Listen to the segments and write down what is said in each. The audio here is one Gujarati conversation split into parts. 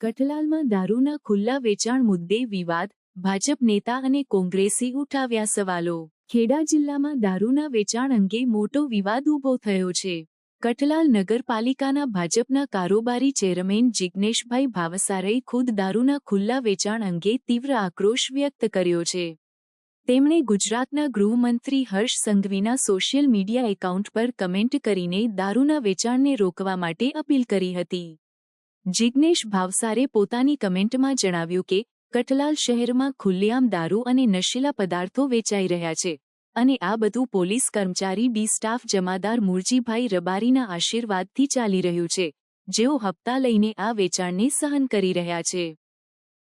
કઠલાલમાં દારૂના ખુલ્લા વેચાણ મુદ્દે વિવાદ, ભાજપ નેતા અને કોંગ્રેસી ઉઠાવ્યા સવાલો. ખેડા જિલ્લામાં દારૂના વેચાણ અંગે મોટો વિવાદ ઊભો થયો છે. કઠલાલ નગરપાલિકાના ભાજપના કારોબારી ચેરમેન જિજ્ઞેશભાઈ ભાવસારે ખુદ દારૂના ખુલ્લા વેચાણ અંગે તીવ્ર આક્રોશ વ્યક્ત કર્યો છે. તેમણે ગુજરાતના ગૃહમંત્રી હર્ષ સંઘવીના સોશિયલ મીડિયા એકાઉન્ટ પર કમેન્ટ કરીને દારૂના વેચાણને રોકવા માટે અપીલ કરી હતી. જિગ્નેશ ભાવસારે પોતાની કમેન્ટમાં જણાવ્યું કે, કઠલાલ શહેરમાં ખુલ્લેઆમ દારૂ અને નશીલા પદાર્થો વેચાઈ રહ્યા છે અને આ બધું પોલીસ કર્મચારી ડી સ્ટાફ જમાદાર મુરજીભાઈ રબારીના આશીર્વાદથી ચાલી રહ્યું છે, જેઓ હપ્તા લઈને આ વેચાણને સહન કરી રહ્યા છે.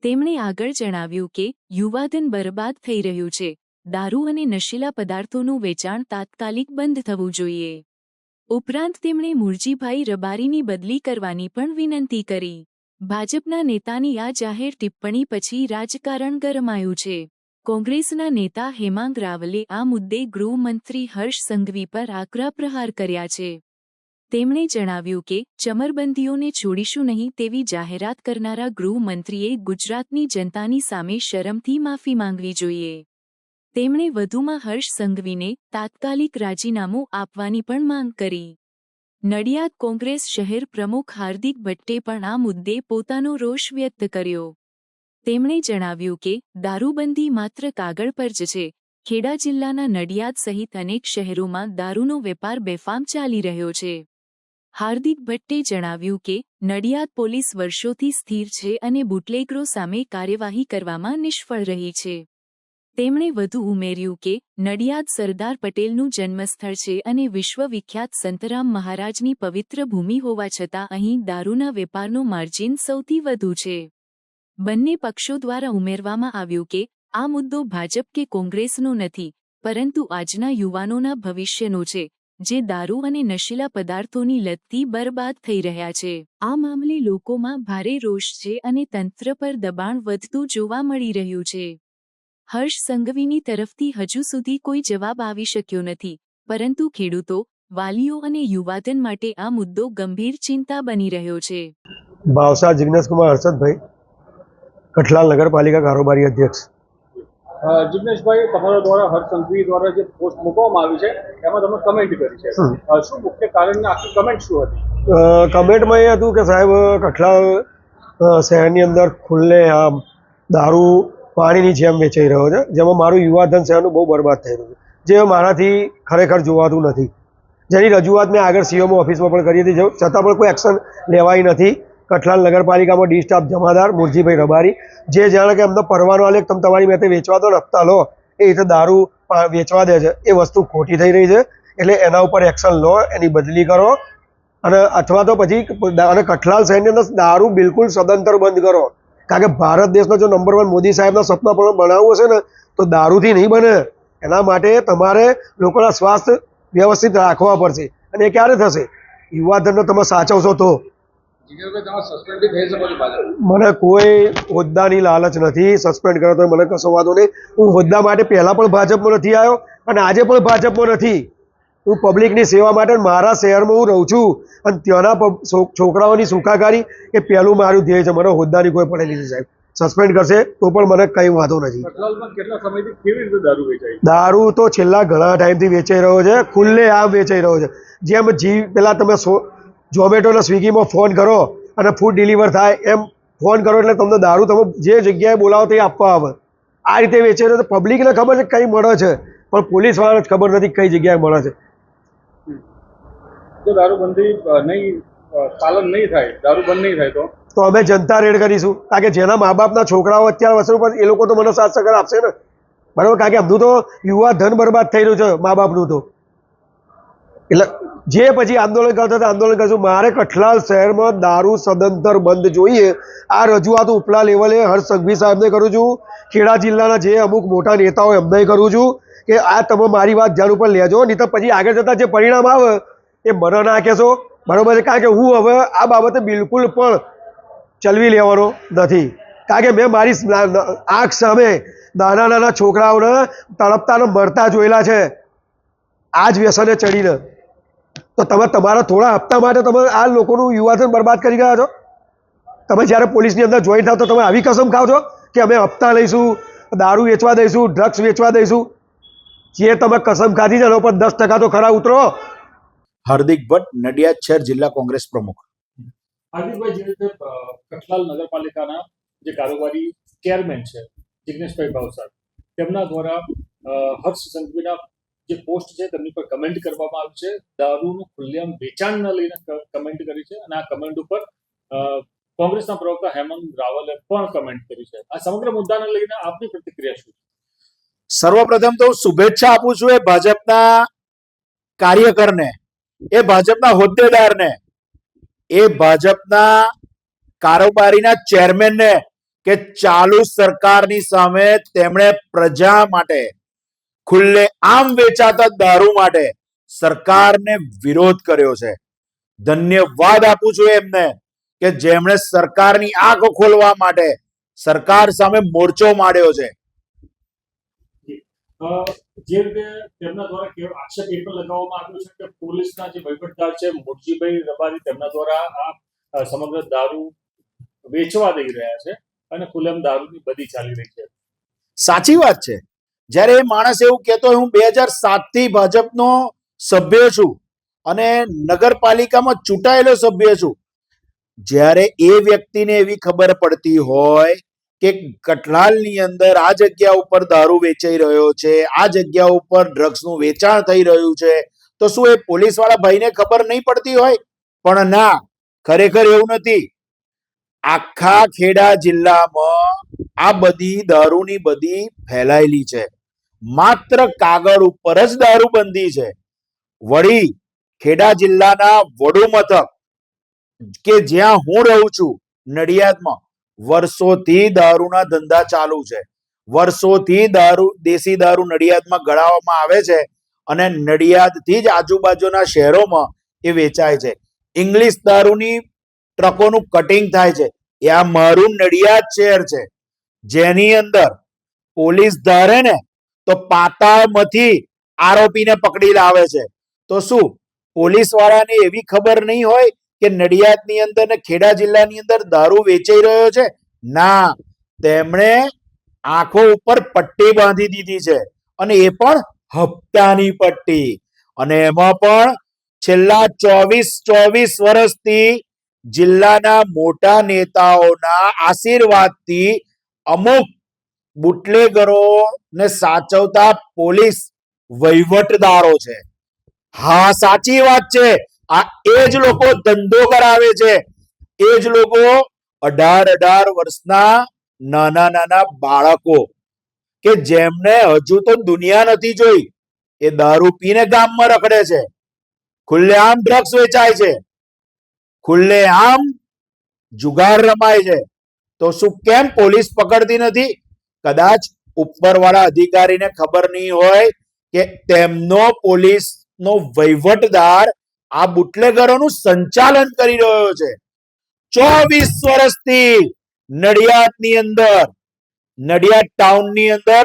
તેમણે આગળ જણાવ્યું કે, યુવાધન બરબાદ થઈ રહ્યું છે. દારૂ અને નશીલા પદાર્થોનું વેચાણ તાત્કાલિક બંધ થવું જોઈએ. ઉપરાંત તેમણે મુરજીભાઈ રબારીની બદલી કરવાની પણ વિનંતી કરી. ભાજપના નેતાની આ જાહેર ટિપ્પણી પછી રાજકારણ ગરમાયું છે. કોંગ્રેસના નેતા હેમાંગ રાવલે આ મુદ્દે ગૃહમંત્રી હર્ષ સંઘવી પર આકરા પ્રહાર કર્યા છે. તેમણે જણાવ્યું કે, ચમરબંધીઓને છોડીશું નહીં તેવી જાહેરાત કરનારા ગૃહમંત્રીએ ગુજરાતની જનતાની સામે શરમથી માફી માંગવી જોઈએ. તેમણે વધુમાં હર્ષ સંઘવીને તાત્કાલિક રાજીનામું આપવાની પણ માંગ કરી. નડિયાદ કોંગ્રેસ શહેર પ્રમુખ હાર્દિક ભટ્ટે પણ આ મુદ્દે પોતાનો રોષ વ્યક્ત કર્યો. તેમણે જણાવ્યું કે, દારૂબંધી માત્ર કાગળ પર જ છે. ખેડા જિલ્લાના નડિયાદ સહિત અનેક શહેરોમાં દારૂનો વેપાર બેફામ ચાલી રહ્યો છે હાર્દિક ભટ્ટે જણાવ્યું કે, નડિયાદ પોલીસ વર્ષોથી સ્થિર છે અને બુટલેગરો સામે કાર્યવાહી કરવામાં નિષ્ફળ રહી છે. તેમણે વધુ ઉમેર્યું કે, નડિયાદ સરદાર પટેલનું જન્મસ્થળ છે અને વિશ્વવિખ્યાત સંતરામ મહારાજની પવિત્ર ભૂમિ હોવા છતાં અહીં દારૂના વેપારનો માર્જિન સૌથી વધુ છે. બંને પક્ષો દ્વારા ઉમેરવામાં આવ્યું કે, આ મુદ્દો ભાજપ કે કોંગ્રેસનો નથી, પરંતુ આજના યુવાનોના ભવિષ્યનો છે, જે દારૂ અને નશીલા પદાર્થોની લતથી બરબાદ થઈ રહ્યા છે. આ મામલે લોકોમાં ભારે રોષ છે અને તંત્ર પર દબાણ વધતું જોવા મળી રહ્યું છે. હર્ષ સંઘવીની તરફથી હજુ સુધી કોઈ જવાબ આવી શક્યો નથી પરંતુ ખેડૂતો વાલીઓ અને યુવાધન માટે આ મુદ્દો ગંભીર ચિંતા બની રહ્યો છે. ભાવસા જિગ્નેશકુમાર હર્ષદભાઈ કઠલાલ નગરપાલિકા કારોબારી અધ્યક્ષ. જિજ્ઞેશભાઈ તમારા દ્વારા હર્ષ સંઘવી દ્વારા જે પોસ્ટ મૂકવામાં આવી છે એમાં તમે કમેન્ટ કરી છે. શું મુખ્ય કારણ આખી કમેન્ટ શું હતી? કમેન્ટમાં એ હતું કે સાહેબ કઠલાલ શહેરની અંદર ખુલ્લે આમ દારૂ પાણીની જેમ વેચાઈ રહ્યો છે, જેમાં મારું યુવાધન શહેરનું બહુ બરબાદ થઈ રહ્યું છે, જે મારાથી ખરેખર જોવાતું નથી. જેની રજૂઆત મેં આગળ સીએમઓ ઓફિસમાં પણ કરી હતી છતાં પણ કોઈ એક્શન લેવાઈ નથી. કઠલાલ નગરપાલિકામાં ડી સ્ટાફ જમાદાર મુરજીભાઈ રબારી, જે જાણે કે અમને પરવાનો આલે તમે તમારી મેં વેચવા દો રફતા લો, એ રીતે દારૂ વેચવા દે છે. એ વસ્તુ ખોટી થઈ રહી છે, એટલે એના ઉપર એક્શન લો, એની બદલી કરો, અને અથવા તો પછી અને કઠલાલ શહેરની અંદર દારૂ બિલકુલ સદંતર બંધ કરો. કારણ કે ભારત દેશનો જો નંબર વન મોદી સાહેબના સપના પણ બનાવવું હશે ને, તો દારૂથી નહીં બને. એના માટે તમારે લોકોના સ્વાસ્થ્ય વ્યવસ્થિત રાખવા પડશે. અને એ ક્યારે થશે? યુવાધનને તમે સાચવશો તો. મને કોઈ હોદ્દાની લાલચ નથી સસ્પેન્ડ કર્યો તો મને કશો વાંધો નહીં. હું હોદ્દા માટે પહેલાં પણ ભાજપમાં નથી આવ્યો અને આજે પણ ભાજપમાં નથી. હું પબ્લિકની સેવા માટે મારા શહેરમાં હું રહું છું. અને ત્યાંના છોકરાઓની સુખાકારી એ પહેલું મારું ધ્યેય છે. મને હોદ્દાની કોઈ પડેલી નથી સાહેબ. સસ્પેન્ડ કરશે તો પણ મને કંઈ વાંધો નથી. દારૂ તો છેલ્લા ઘણા ટાઈમથી વેચાઈ રહ્યો છે. ખુલ્લે આમ વેચાઈ રહ્યો છે. જેમ જી પેલા તમે ઝોમેટોના સ્વિગીમાં ફોન કરો અને ફૂડ ડિલિવર થાય એમ ફોન કરો એટલે તમને દારૂ તમે જે જગ્યાએ બોલાવો તે આપવા આવે. આ રીતે વેચાઈ રહ્યો તો પબ્લિકને ખબર છે કંઈ મળે છે. પણ પોલીસવાળાને ખબર નથી કઈ જગ્યાએ મળે છે. જો દારૂબંધી નહીં પાલન નહીં થાય દારૂ બંધ નહીં થાય તો? તો અમે જનતા રેડ કરીશું. કારણ કે જેના મા બાપના છોકરાઓ અત્યારે વસ્તુ પર એ લોકો તો મને સાથ સગર આપશે ને. બરાબર? કારણ કે એમનું તો યુવા ધન બરબાદ થઈ રહ્યું છે મા બાપનું તો. એટલે જે પછી આંદોલન કરતા હતા, આંદોલન કરશું. મારે કઠલાલ શહેરમાં દારૂ સદંતર બંધ જોઈએ. આ રજૂઆત ઉપલા લેવલે હર્ષ સંઘવી સાહેબને કરું છું. ખેડા જિલ્લાના જે અમુક મોટા નેતાઓ એમને કરું છું કે આ તમે મારી વાત ધ્યાન ઉપર લેજો. નહીં તો પછી આગળ જતાં જે પરિણામ આવે એ બરો નાખે કહેશો બરાબર છે? કારણ કે હું હવે આ બાબતે બિલકુલ પણ ચલવી લેવાનો નથી. કારણ કે મેં મારી આંખ સામે નાના નાના છોકરાઓને તડપતાને મરતા જોયેલા છે. આ જ વ્યસને ચડીને. તો તમે તમારા થોડા હપ્તા માટે તમે આ લોકોનું યુવાધન બરબાદ કરી રહ્યા છો? તમે જ્યારે પોલીસની અંદર જોઈન થાવ તો તમે આવી કસમ ખાવ છો કે અમે હપ્તા લઈશું, દારૂ વેચવા દઈશું, ડ્રગ્સ વેચવા દઈશું? જે તમે કસમ ખાધી છે એના ઉપર દસ ટકા તો ખરા ઉતરો. હાર્દિક ભટ્ટ નડિયાદ શહેર જિલ્લા કોંગ્રેસ પ્રમુખ. હાર્દિકભાઈ જે રીતે કઠલાલ નગરપાલિકાના જે કારોબારી ચેરમેન છે જિગ્નેશભાઈ ભાવસાર તેમના દ્વારા હર્ષ સંઘવીના જે પોસ્ટ છે તેમની પર કમેન્ટ કરવામાં આવી છે. દારૂનું ખુલ્લેઆમ વેચાણને લઈને કમેન્ટ કરી છે અને આ કમેન્ટ ઉપર કોંગ્રેસના પ્રવક્તા હેમંત રાવલે પણ કમેન્ટ કરી છે. આ સમગ્ર મુદ્દાને લઈને આપની પ્રતિક્રિયા શું છે? સર્વપ્રથમ તો શુભેચ્છા આપું છું એ ભાજપના કાર્યકરને. એ ભાજપના હોદ્દેદારને, એ ભાજપના કારોબારીના ચેરમેનને કે ચાલુ સરકારની સામે તેમણે પ્રજા માટે ખુલ્લે આમ વેચાતા દારૂ માટે સરકારને વિરોધ કર્યો છે. ધન્યવાદ આપું છું એમને કે જેમણે સરકારની આંખ ખોલવા માટે સરકાર સામે મોરચો માંડ્યો છે. જે રીતે તેમના દ્વારા આક્ષેપ એ પણ લગાવવામાં આવ્યો છે કે પોલીસના જે વહીવટદાર છે, મોરજીભાઈ રબારી તેમના દ્વારા આ સમગ્ર દારૂ વેચવા દઈ રહ્યા છે અને ખુલ્લેમ દારૂની બધી ચાલી રહી છે. સાચી વાત છે. જ્યારે એ માણસ એવું કહેતો હું બે હજાર સાતથી ભાજપનો સભ્ય છું અને નગરપાલિકામાં ચૂંટાયેલો સભ્ય છું. જ્યારે એ વ્યક્તિને એવી ખબર પડતી હોય કે કઠલાલની અંદર આ જગ્યા ઉપર દારૂ વેચાઈ રહ્યો છે, આ જગ્યા ઉપર ડ્રગ્સનું વેચાણ થઈ રહ્યું છે, તો શું એ પોલીસવાળા ભાઈને ખબર નહીં પડતી હોય? પણ ના, ખરેખર એવું નથી. આખા ખેડા જિલ્લામાં આ બધી દારૂની બધી ફેલાયેલી છે. માત્ર કાગળ ઉપર જ દારૂબંધી છે. વળી ખેડા જિલ્લાના વડુ મથક કે જ્યાં હું રહું છું, નડિયાદમાં વર્ષોથી દારૂના ધંધા ચાલુ છે. વર્ષોથી દારૂ, દેશી દારૂ નડિયાદમાં ગળાવવામાં આવે છે અને નડિયાદથી જ આજુબાજુના શહેરોમાં એ વેચાય છે. ઇંગ્લિશ દારૂની ટ્રકોનું કટિંગ થાય છે. એ આ મારું નડિયાદ શહેર છે. જેની અંદર પોલીસ ધારે ને તો પાતાળમાંથી આરોપીને પકડી લાવે છે. તો શું પોલીસ વાળાને એવી ખબર નહીં હોય કે નડિયાદની અંદર ને ખેડા જિલ્લાની અંદર દારૂ વેચાઈ રહ્યો છે? ના. તેમણે આંખો ઉપર પટ્ટી બાંધી દીધી છે. અને એ પણ હપ્તાની પટ્ટી. અને એમાં પણ છેલ્લા ચોવીસ ચોવીસ વર્ષથી જિલ્લાના મોટા નેતાઓના આશીર્વાદથી અમુક બુટલેગરો ને સાચવતા પોલીસ વહીવટદારો છે. હા, સાચી વાત છે. આ એ જ લોકો ધંધો કરાવે છે. એ જ લોકો અઢાર અઢાર વર્ષના નાના નાના બાળકો કે જેમને હજુ તો દુનિયા નથી જોઈ. એ દારૂ પીને ગામમાં રખડે છે. ખુલ્લેઆમ ડ્રગ્સ વેચાય છે. ખુલ્લેઆમ જુગાર રમાય છે. તો શું કેમ પોલીસ પકડતી નથી? કદાચ ઉપરવાળા અધિકારીને ખબર નહીં હોય કે તેમનો પોલીસનો વહીવટદાર આ બુટલેગરોનું સંચાલન કરી રહ્યો છે. ચોવીસ વર્ષથી નડિયાદની અંદર, નડિયાદ ટાઉનની અંદર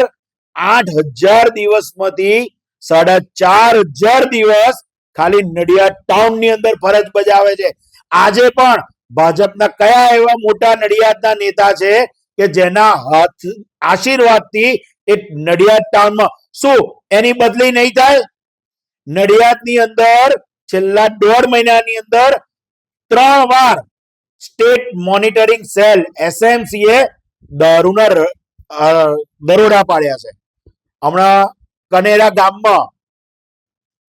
આઠ હજાર દિવસમાંથી સાડા ચાર હજાર દિવસ ખાલી નડિયાદ ટાઉનની અંદર ફરજ બજાવે છે. આજે પણ ભાજપના કયા એવા મોટા નડિયાદના નેતા છે કે જેના હાથ, આશીર્વાદથી એ નડિયાદ ટાઉનમાં? શું એની બદલી નહીં થાય? નડિયાદની અંદર છેલ્લા દોઢ મહિનાની અંદર ત્રણ વાર સ્ટેટ મોનિટરિંગ સેલ એસએમસી એ દારૂના દરોડા પાડ્યા છે. હમણાં કનેરા ગામમાં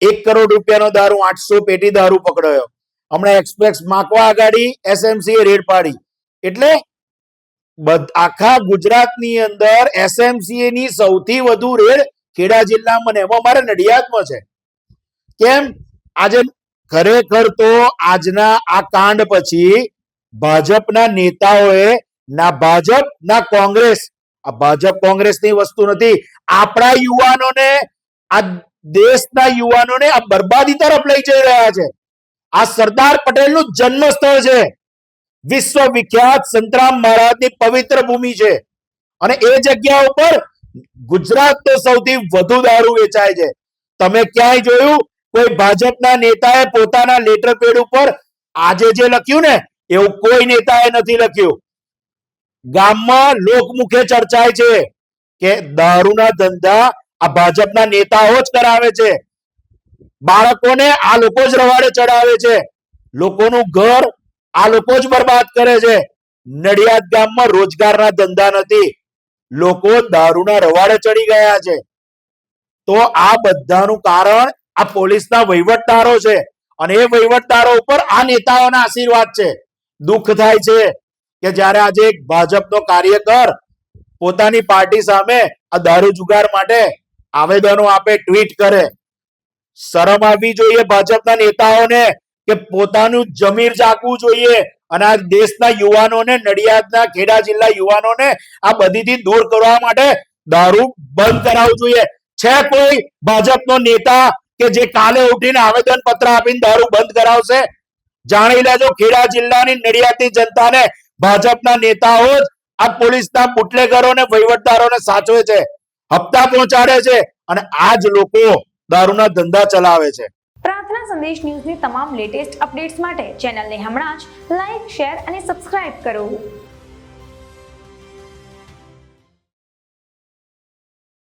એક કરોડ રૂપિયાનો દારૂ, આઠસો પેટી દારૂ પકડાયો. હમણાં એક્સપ્રેસ માકવા આગાડી એસએમસી એ રેડ પાડી. એટલે આખા ગુજરાતની અંદર એસએમસી ની સૌથી વધુ રેડ ખેડા જિલ્લામાં ને એમાં મારે નડિયાદમાં છે. કેમ? આજે ખરેખર તો આજના આ કાંડ પછી ભાજપના નેતાઓએ, ના ભાજપ, ના કોંગ્રેસ, આ ભાજપ કોંગ્રેસની વસ્તુ નથી, આપણા યુવાનોને, આ દેશના યુવાનોને આ બરબાદી તરફ લઈ જઈ રહ્યા છે. આ સરદાર પટેલનું જન્મ સ્થળ છે. વિશ્વ વિખ્યાત સંતરામ મહારાજની પવિત્ર ભૂમિ છે. અને એ જગ્યા ઉપર ગુજરાત તો સૌથી વધુ દારૂ વેચાય છે. તમે ક્યાંય જોયું? કોઈ ભાજપના નેતાએ પોતાના લેટર પેડ ઉપર આજે જે લખ્યું ને, એવું કોઈ નેતાએ નથી લખ્યું. ગામમાં લોકમુખે ચર્ચાય છે કે દારૂના ધંધા આ ભાજપના નેતાઓ જ કરાવે છે. બાળકોને આ લોકો જ રવાડે ચડાવે છે. લોકોનું ઘર આ લોકો જ બરબાદ કરે છે. નડિયાદ ગામમાં રોજગારના ધંધા નથી. લોકો દારૂના રવાડે ચડી ગયા છે. તો આ બધાનું કારણ આ પોલીસના વહીવટદારો છે અને એ વહીવટદારો ઉપર આ નેતાઓના આશીર્વાદ છે. દુઃખ થાય છે કે જ્યારે આજે એક ભાજપનો કાર્યકર પોતાની પાર્ટી સામે આ દારૂ જુગાર માટે આવેદનો આપે, ટ્વીટ કરે. શરમ આવવી જોઈએ ભાજપના નેતાઓને કે પોતાનું જમીર જાગવું જોઈએ અને આ દેશના યુવાનોને, નડિયાદના ખેડા જિલ્લા યુવાનોને આ બધીથી દૂર કરવા માટે દારૂ બંધ કરાવવું જોઈએ. છે કોઈ ભાજપનો નેતા કે જે કાલે ઉઠીને આવેદન પત્ર આપીને દારૂ બંધ કરાવશે? જાણી લેજો, ખેડા જિલ્લાની નડિયાદની જનતાને ભાજપના નેતાઓ જ આ પોલીસના બુટલેગરોને, વહીવટદારોને સાચવે છે, હપ્તા પહોંચાડે છે અને આ જ લોકો દારૂના ધંધા ચલાવે છે. પ્રાર્થના સંદેશ ન્યૂઝની તમામ લેટેસ્ટ અપડેટ્સ માટે ચેનલને હમણાં જ લાઈક, શેર અને સબસ્ક્રાઇબ કરો.